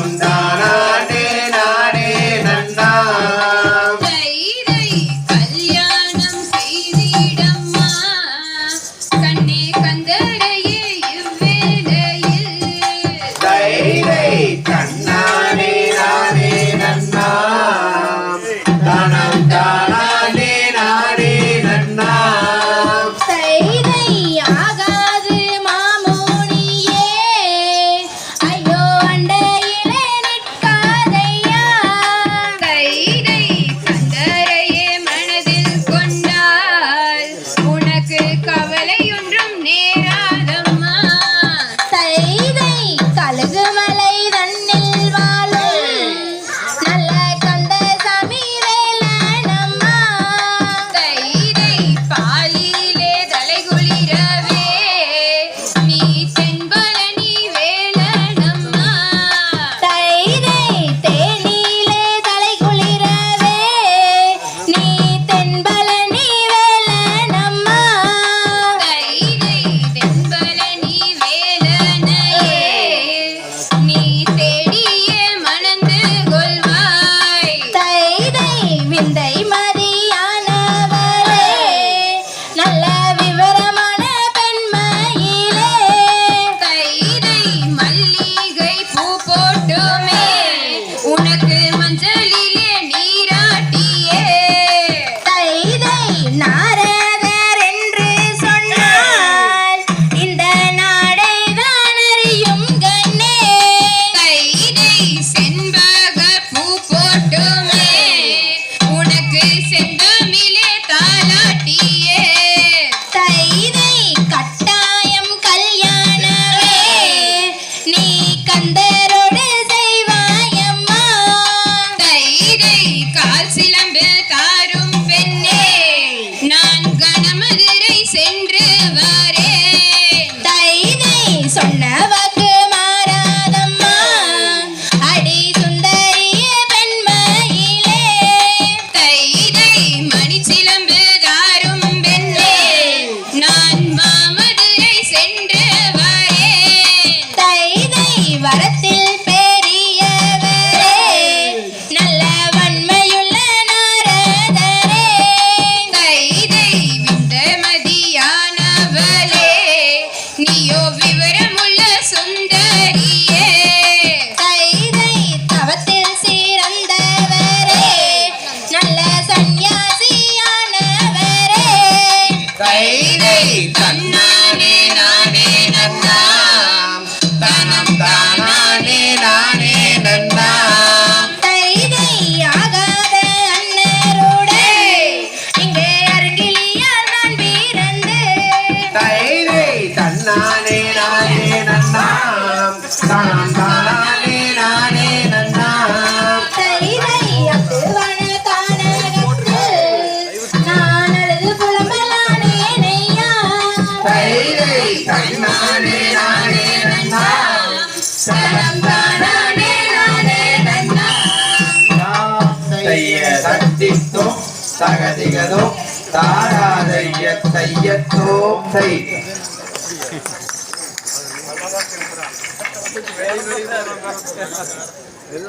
감사합니다. one day. வரத்தில் பெரியவரே நல்ல வன்மையுள்ள நாரதரே கைதை விட்ட மதியானவரே நீயோ விவரமுள்ள சுந்தரியே. கைதை தவத்தில் சிறந்தவரே நல்ல சந்நியாசியானவரே. கைதை தன்னானே நானே நன்னா சந்தித்தோ சகதிகதோ தாராதைய தையத்தோ தை Gracias.